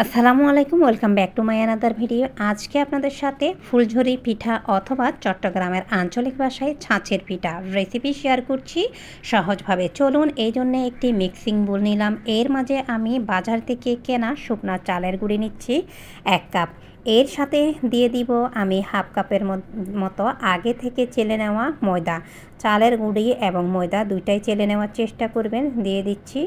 আসসালামু আলাইকুম, welcome back to my another video. আজকে আপনাদের সাথে ফুলঝুরি পিঠা অথবা চট্টগ্রামের আঞ্চলিক ভাষায় ছাঁচের পিঠা রেসিপি শেয়ার করছি। সহজভাবে চলুন, এই জন্যে একটি মিক্সিং বুল নিলাম। এর মাঝে আমি বাজার থেকে কেনা শুকনা চালের গুঁড়ি নিচ্ছি, এক কাপ এর সাথে দিয়ে দিব আমি হাফ কাপের মতো আগে থেকে চেলে নেওয়া ময়দা। চালের গুঁড়ি এবং ময়দা দুইটাই চেলে নেওয়ার চেষ্টা করবেন। দিয়ে দিচ্ছি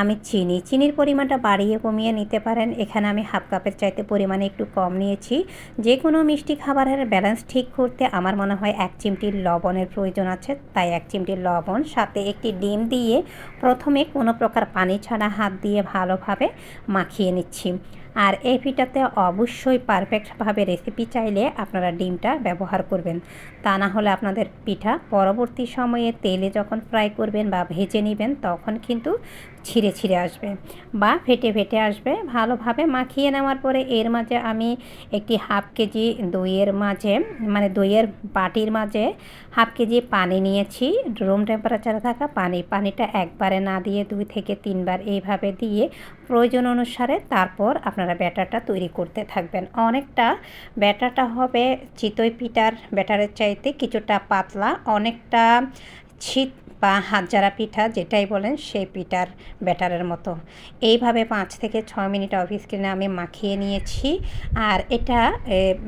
আমি চিনি। চিনির পরিমাণটা বাড়িয়ে কমিয়ে নিতে পারেন। এখানে আমি হাফ কাপের চাইতে পরিমাণে একটু কম নিয়েছি। যে কোনো মিষ্টি খাবারের ব্যালেন্স ঠিক করতে আমার মনে হয় এক চিমটির লবণের প্রয়োজন আছে। তাই এক চিমটির লবণ, সাথে একটি ডিম দিয়ে প্রথমে কোনো প্রকার পানি ছাড়া হাত দিয়ে ভালোভাবে মাখিয়ে নিচ্ছি। আর এই পিঠাতে অবশ্যই পারফেক্টভাবে রেসিপি চাইলে আপনারা ডিমটা ব্যবহার করবেন। তা না হলে আপনাদের পিঠা পরবর্তী সময়ে তেলে যখন ফ্রাই করবেন বা ভেজে নেবেন, তখন কিন্তু ছিঁড়ে ছিঁড়ে আসবে বা ফেটে ফেটে আসবে। ভালোভাবে মাখিয়ে নেওয়ার পরে এর মাঝে আমি একটি হাফ কেজি দইয়ের মাঝে মানে দইয়ের বাটির মাঝে হাফ কেজি পানি নিয়েছি। রুম টেম্পারেচারে থাকা পানি, পানিটা একবারে না দিয়ে দুই থেকে তিনবার এইভাবে দিয়ে প্রয়োজন অনুসারে তারপর আপনারা ব্যাটারটা তৈরি করতে থাকবেন। অনেকটা ব্যাটারটা হবে চিতই পিঠার, ব্যাটারের চাইতে কিছুটা পাতলা, অনেকটা ছিট বা হাজারা পিঠা, যেটাই বলেন সেই পিঠার ব্যাটারের মতো। এইভাবে পাঁচ থেকে ছয় মিনিট অফ স্ক্রিনে আমি মাখিয়ে নিয়েছি। আর এটা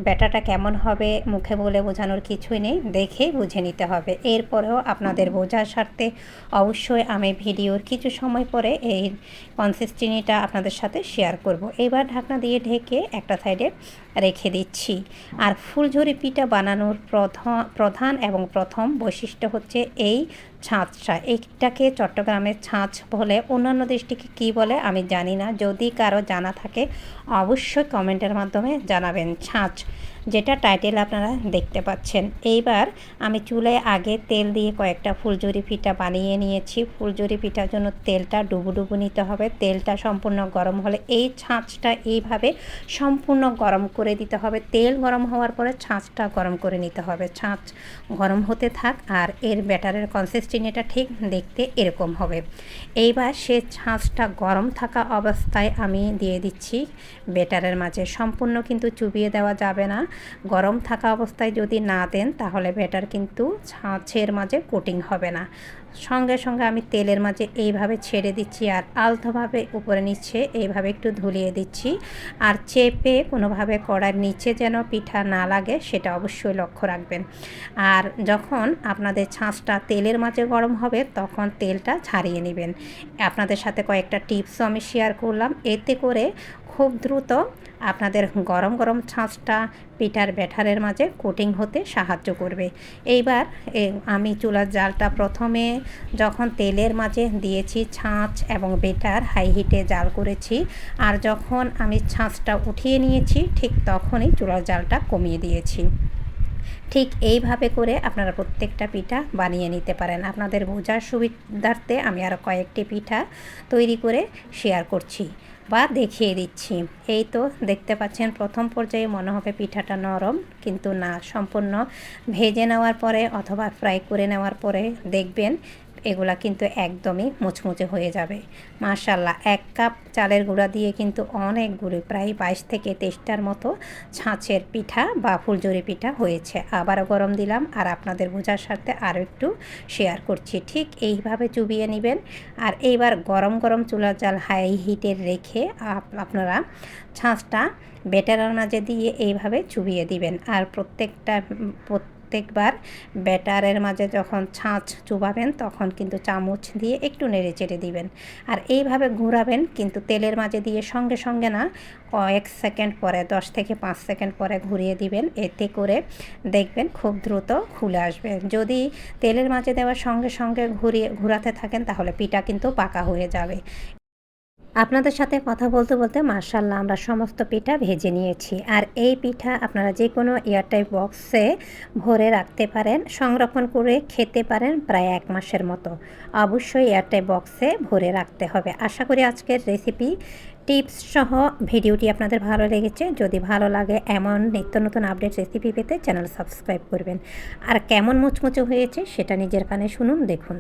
ব্যাটাটা কেমন হবে মুখে বলে বোঝানোর কিছুই নেই, দেখে বুঝে নিতে হবে। এরপরেও আপনাদের বোঝার স্বার্থে অবশ্যই আমি ভিডিওর কিছু সময় পরে এই কনসিস্টেন্সিটা আপনাদের সাথে শেয়ার করব। এবার ঢাকনা দিয়ে ঢেকে একটা সাইডে রেখে দিচ্ছি। আর ফুলঝুরি পিঠা বানানোর প্রধান প্রধান এবং প্রথম বৈশিষ্ট্য হচ্ছে এই ছাঁচটা। এইটাকে চট্টগ্রামের ছাঁচ বলে অন্যান্য দেশটিকে কী বলে আমি জানি না। যদি কারও জানা থাকে, অবশ্যই কমেন্টের মাধ্যমে জানাবেন ছাঁচ। যেটা টাইটেল আপনারা দেখতে পাচ্ছেন। এইবার আমি চুলায় আগে তেল দিয়ে কয়েকটা ফুলজুরি পিঠা বানিয়ে নিয়েছি। ফুলজুরি পিঠার জন্য তেলটা ডুবু ডুবু নিতে হবে। তেলটা সম্পূর্ণ গরম হলে এই ছাঁচটা এইভাবে সম্পূর্ণ গরম করে দিতে হবে। তেল গরম হওয়ার পরে ছাঁচটা গরম করে নিতে হবে। ছাঁচ গরম হতে থাক আর এর ব্যাটারের কনসিস্টেন্সিটা ঠিক দেখতে এরকম হবে। এইবার সে ছাঁচটা গরম থাকা অবস্থায় আমি দিয়ে দিচ্ছি। ব্যাটারের মাঝে সম্পূর্ণ কিন্তু চুবিয়ে দেওয়া যাবে না। গরম থাকা অবস্থায় যদি না দেন, তাহলে ব্যাটার কিন্তু ছাঁচের মাঝে কোটিং হবে না। সঙ্গে সঙ্গে আমি তেলের মাঝে এইভাবে ছেড়ে দিচ্ছি আর আলতোভাবে উপরে নিচ্ছে এইভাবে একটু ধুলিয়ে দিচ্ছি। আর চেপে কোনোভাবে কড়ার নিচে যেন পিঠা না লাগে, সেটা অবশ্যই লক্ষ্য রাখবেন। আর যখন আপনাদের ছাঁচটা তেলের মাঝে গরম হবে, তখন তেলটা ছাড়িয়ে নেবেন। আপনাদের সাথে কয়েকটা টিপসও আমি শেয়ার করলাম। এতে করে খুব দ্রুত আপনাদের গরম গরম ছাঁচটা পিঠার ব্যাটারের মাঝে কোটিং হতে সাহায্য করবে। এইবার আমি চুলার জালটা প্রথমে যখন তেলের মাঝে দিয়েছি ছাঁচ এবং বেটার হাই হিটে জাল করেছি আর যখন আমি ছাঁচটা উঠিয়ে নিয়েছি, ঠিক তখনই চুলার জালটা কমিয়ে দিয়েছি। ঠিক এইভাবে করে আপনারা প্রত্যেকটা পিঠা বানিয়ে নিতে পারেন। আপনাদের বোঝার সুবিধার্থে আমি আরও কয়েকটি পিঠা তৈরি করে শেয়ার করছি। বা দেখিয়ে দিচ্ছি। এই তো দেখতে পাচ্ছেন, প্রথম পর্যায়ে মনে হবে পিঠাটা নরম, কিন্তু না, সম্পূর্ণ ভেজে নেওয়ার পরে অথবা ফ্রাই করে নেওয়ার পরে দেখবেন এগুলা কিন্তু একদমই মুচমুচে হয়ে যাবে। মাশাল্লাহ এক কাপ চালের গুঁড়া দিয়ে কিন্তু অনেক গুঁড়ি, প্রায় বাইশ থেকে তেইশটার মতো ছাঁচের পিঠা বা ফুলজুরি পিঠা হয়েছে। আবারও গরম দিলাম আর আপনাদের বোঝার সাথে আরও একটু শেয়ার করছি। ঠিক এইভাবে চুবিয়ে নেবেন আর এইবার গরম গরম চুলার জাল হাই হিটে রেখে আপনারা ছাঁচটা বেটারের মাঝে দিয়ে এইভাবে চুবিয়ে দিবেন। আর প্রত্যেকটা প্রত্যেকবার ব্যাটারের মাঝে যখন ছাঁচ চুবাবেন, তখন কিন্তু চামচ দিয়ে একটু নেড়ে চেড়ে দিবেন। আর এইভাবে ঘুরাবেন, কিন্তু তেলের মাঝে দিয়ে সঙ্গে সঙ্গে না, কয়েক সেকেন্ড পরে, দশ থেকে পাঁচ সেকেন্ড পরে ঘুরিয়ে দিবেন। এতে করে দেখবেন খুব দ্রুত খুলে আসবে। যদি তেলের মাঝে দেওয়ার সঙ্গে সঙ্গে ঘুরিয়ে, ঘুরাতে থাকেন, তাহলে পিঠা কিন্তু পাকা হয়ে যাবে। আপনাদের সাথে কথা বলতে বলতে মার্শাল্লাহ আমরা সমস্ত পিঠা ভেজে নিয়েছি। আর এই পিঠা আপনারা যে কোনো এয়ারটাইপ বক্সে ভরে রাখতে পারেন, সংরক্ষণ করে খেতে পারেন প্রায় এক মাসের মতো। অবশ্যই এয়ারটাইপ বক্সে ভরে রাখতে হবে। আশা করি আজকের রেসিপি, টিপস সহ ভিডিওটি আপনাদের ভালো লেগেছে। যদি ভালো লাগে এমন নিত্য নতুন আপডেট রেসিপি পেতে চ্যানেল সাবস্ক্রাইব করবেন। আর কেমন মুচমুচে হয়েছে সেটা নিজের কানে শুনুন, দেখুন।